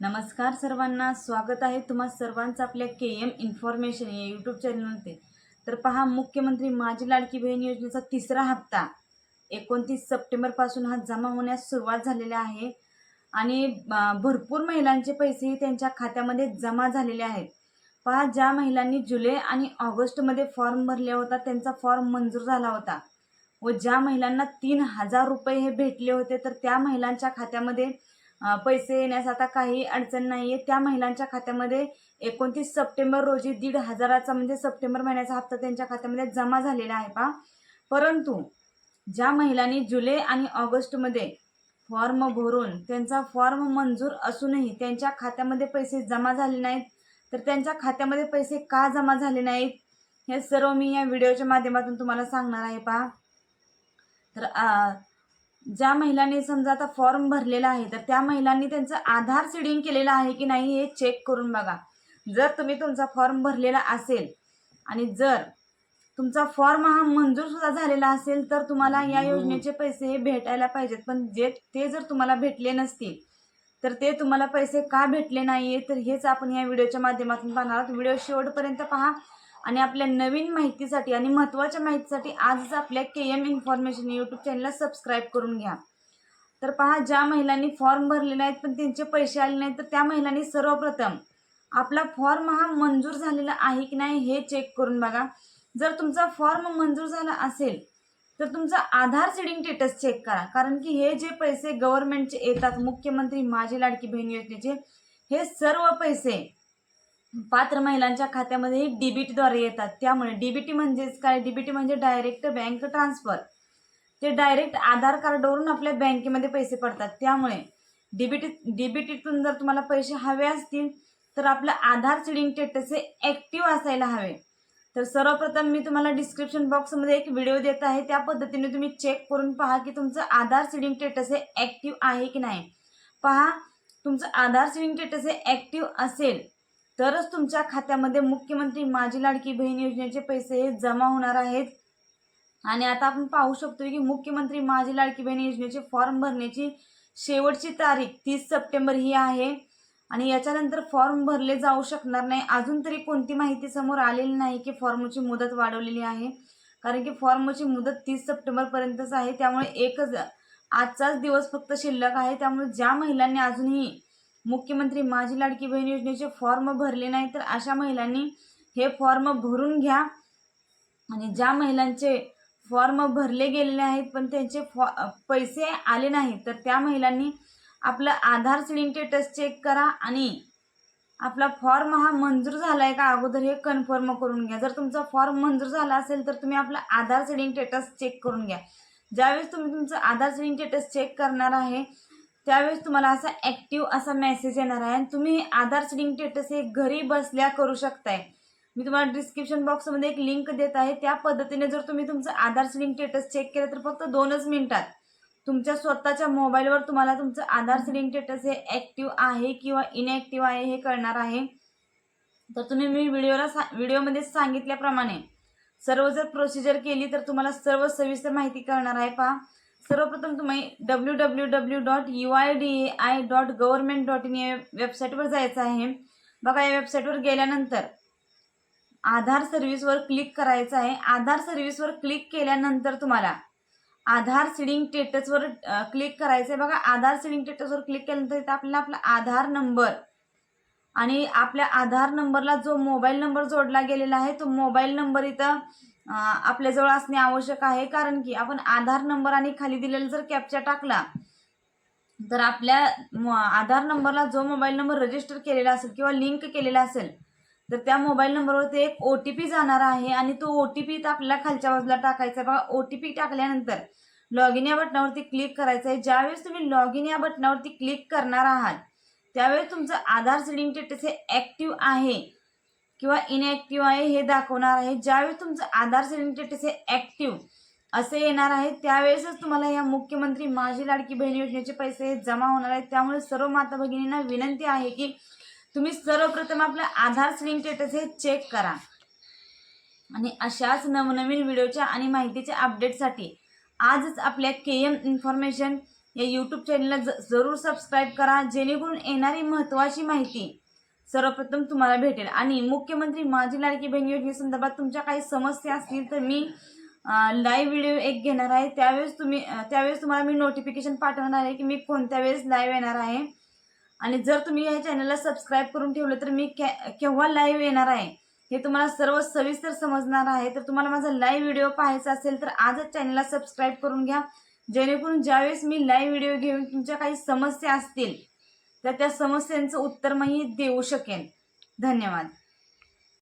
नमस्कार सर्वांना स्वागत आहे तुम्हा सर्वांचं आपल्या के एम इन्फॉर्मेशन या यूट्यूब चॅनलमध्ये तर पहा मुख्यमंत्री माझी लाडकी बहीण योजनेचा तिसरा हप्ता. एकोणतीस सप्टेंबरपासून हा जमा होण्यास सुरुवात झालेला आहे. आणि भरपूर महिलांचे पैसेही त्यांच्या खात्यामध्ये जमा झालेले आहेत. पहा ज्या महिलांनी जुलै आणि ऑगस्टमध्ये फॉर्म भरला होता त्यांचा फॉर्म मंजूर झाला होता. व ज्या महिलांना तीन हजार रुपये हे भेटले होते तर त्या महिलांच्या खात्यामध्ये पैसे येण्यास आता काही अडचण नाही आहे त्या महिलांच्या खात्यामध्ये एकोणतीस सप्टेंबर रोजी दीड हजाराचा म्हणजे सप्टेंबर महिन्याचा हप्ता त्यांच्या खात्यामध्ये जमा झालेला आहे पा परंतु ज्या महिलांनी जुलै आणि ऑगस्टमध्ये फॉर्म भरून त्यांचा फॉर्म मंजूर असूनही त्यांच्या खात्यामध्ये पैसे जमा झाले नाहीत तर त्यांच्या खात्यामध्ये पैसे का जमा झाले नाहीत हे सर्व मी या व्हिडिओच्या माध्यमातून तुम्हाला सांगणार आहे पहा. तर ज्या महिलांनी समजा आता फॉर्म भरलेला आहे तर त्या महिलांनी त्यांचं आधार सीडिंग केलेलं आहे की नाही हे चेक करून बघा. जर तुम्ही तुमचा फॉर्म भरलेला असेल आणि जर तुमचा फॉर्म हा मंजूर सुद्धा झालेला असेल तर तुम्हाला या योजनेचे पैसे हे भेटायला पाहिजेत. पण जे ते जर तुम्हाला भेटले नसतील तर ते तुम्हाला पैसे का भेटले नाहीये? तर हेच आपण या व्हिडिओच्या माध्यमातून पाहणार आहोत. व्हिडिओ शेवटपर्यंत पहा. आणि आपल्या नवीन माहितीसाठी आणि महत्त्वाच्या माहितीसाठी आजच आपल्या के एम इन्फॉर्मेशन यूट्यूब चॅनलला सबस्क्राईब करून घ्या. तर पहा ज्या महिलांनी फॉर्म भरलेले आहेत पण त्यांचे पैसे आले नाहीत तर त्या महिलांनी सर्वप्रथम आपला फॉर्म हा मंजूर झालेला आहे की नाही हे चेक करून बघा. जर तुमचा फॉर्म मंजूर झाला असेल तर तुमचा आधार सीडिंग स्टेटस चेक करा. कारण की हे जे पैसे गव्हर्नमेंटचे येतात मुख्यमंत्री माझी लाडकी बहीण योजनेचे हे सर्व पैसे पात्र महिलांच्या खात्यामध्ये डीबीटीद्वारे येतात. त्यामुळे डीबीटी म्हणजेच काय? डीबीटी म्हणजे डायरेक्ट बँक ट्रान्सफर ते डायरेक्ट आधार कार्डवरून आपल्या बँकेमध्ये पैसे पडतात. त्यामुळे डीबीटी डीबीटीतून जर तुम्हाला पैसे हवे असतील तर आपलं आधार सिडिंग स्टेटस हे ॲक्टिव्ह असायला हवे. तर सर्वप्रथम मी तुम्हाला डिस्क्रिप्शन बॉक्समध्ये एक व्हिडिओ देत आहे. त्या पद्धतीने तुम्ही चेक करून पहा की तुमचं आधार सीडिंग स्टेटस हे ॲक्टिव्ह आहे की नाही. पहा तुमचं आधार सीडिंग स्टेटस हे ॲक्टिव्ह असेल. तरच तुमच्या खात्यामध्ये मुख्यमंत्री माझी लाडकी बहीण योजनेचे पैसे हे जमा होणार आहेत. आणि आता आपण पाहू शकतो की मुख्यमंत्री माझी लाडकी बहीण योजनेचे फॉर्म भरण्याची शेवटची तारीख तीस सप्टेंबर ही आहे. आणि याच्यानंतर फॉर्म भरले जाऊ शकणार नाही. अजून तरी कोणती माहिती समोर आलेली नाही की फॉर्मची मुदत वाढवलेली आहे. कारण की फॉर्मची मुदत तीस सप्टेंबरपर्यंतच आहे. त्यामुळे एकच आजचाच दिवस फक्त शिल्लक आहे. त्यामुळे ज्या महिलांनी अजूनही मुख्यमंत्री माझी लाडकी बहीण योजनेचे फॉर्म भरले नाही तर अशा महिलांनी हे फॉर्म भरून घ्या. आणि ज्या महिलांचे फॉर्म भरले गेलेले आहेत पण त्यांचे फॉ पैसे आले नाहीत तर त्या महिलांनी आपलं आधार सीडिंग स्टेटस चेक करा आणि आपला फॉर्म हा मंजूर झाला आहे का अगोदर हे कन्फर्म करून घ्या. जर तुमचा फॉर्म मंजूर झाला असेल तर तुम्ही आपला आधार सिलिंग स्टेटस चेक करून घ्या. ज्यावेळेस तुम्ही तुमचं आधार सिलिंग स्टेटस चेक करणार आहे त्यावेळेस तुम्हाला असा ॲक्टिव्ह असा मेसेज येणार आहे. आणि तुम्ही आधार सिडिंग स्टेटस हे घरी बसल्या करू शकताय. मी तुम्हाला डिस्क्रिप्शन बॉक्समध्ये एक लिंक देत आहे. त्या पद्धतीने जर तुम्ही तुमचं आधार सिडिंग स्टेटस चेक केलं तर फक्त दोनच मिनिटात तुमच्या स्वतःच्या मोबाईलवर तुम्हाला तुमचं आधार सिडिंग स्टेटस हे ॲक्टिव्ह आहे किंवा इनॲक्टिव्ह आहे हे कळणार आहे. तर तुम्ही मी व्हिडिओला सा व्हिडिओमध्ये सांगितल्याप्रमाणे सर्व जर प्रोसिजर केली तर तुम्हाला सर्व सविस्तर माहिती कळणार आहे पहा. सर्वप्रथम तुम्ही W W W dot U I D A I dot government dot in या वेबसाईटवर जायचं आहे. बघा या वेबसाईटवर गेल्यानंतर आधार सर्व्हिसवर क्लिक करायचं आहे. आधार सर्व्हिसवर क्लिक केल्यानंतर तुम्हाला आधार सिडिंग स्टेटसवर क्लिक करायचं आहे बघा आधार सिडिंग स्टेटसवर क्लिक केल्यानंतर इथं आपल्याला आपला आधार नंबर आणि आपल्या आधार नंबरला जो मोबाईल नंबर जोडला गेलेला आहे तो मोबाईल नंबर इथं आपल्याजवळ असणे आवश्यक आहे कारण की आपण आधार नंबर आणि खाली दिलेला जर कॅप्चा टाकला तर आपल्या म- आधार नंबरला जो मोबाईल नंबर रजिस्टर केलेला असेल किंवा लिंक केलेला असेल तर त्या मोबाईल नंबरवरती एक ओ टी पी जाणार आहे आणि तो ओ टी पी आपल्याला खालच्या बाजूला टाकायचा आहे. बघा ओ टी पी टाकल्यानंतर लॉग इन या बटनावरती क्लिक करायचं आहे. ज्यावेळेस तुम्ही लॉग इन या बटनावरती क्लिक करणार आहात त्यावेळेस तुमचं आधार सीडिंग स्टेटस हे ॲक्टिव्ह आहे. किंवा इनॲक्टिव्ह आहे हे दाखवणार आहे. ज्यावेळेस तुमचं आधार सीडिंग हे ॲक्टिव्ह असे येणार आहे त्यावेळेसच तुम्हाला या मुख्यमंत्री माझी लाडकी बहीण योजनेचे पैसे हे जमा होणार आहेत. त्यामुळे सर्व माता भगिनींना विनंती आहे की तुम्ही सर्वप्रथम आपलं आधार सीडिंग स्टेटस हे चेक करा. आणि अशाच नवनवीन व्हिडिओच्या आणि माहितीच्या अपडेटसाठी आजच आपल्या के एम इन्फॉर्मेशन या यूट्यूब चॅनलला ज जरूर सबस्क्राईब करा. जेणेकरून येणारी महत्त्वाची माहिती सर्वप्रथम तुम्हाला भेटेल. आणि मुख्यमंत्री माझी लाडकी बहीण योजनेसंदर्भात तुमच्या काही समस्या असतील तर मी लाईव्ह व्हिडिओ एक घेणार आहे. त्यावेळेस तुम्ही त्यावेळेस तुम्हाला मी नोटिफिकेशन पाठवणार आहे की मी कोणत्या वेळेस लाईव्ह येणार आहे. आणि जर तुम्ही या चॅनलला सबस्क्राईब करून ठेवलं तर मी केव्हा लाईव्ह येणार आहे हे तुम्हाला सर्व सविस्तर समजणार आहे. तर तुम्हाला माझा लाईव्ह व्हिडिओ पाहायचा असेल तर आजच चॅनलला सबस्क्राईब करून घ्या. जेणेकरून ज्यावेळेस मी लाईव्ह व्हिडिओ घेऊन तुमच्या काही समस्या असतील तर त्या समस्यांचं उत्तर मी देऊ शकेन. धन्यवाद.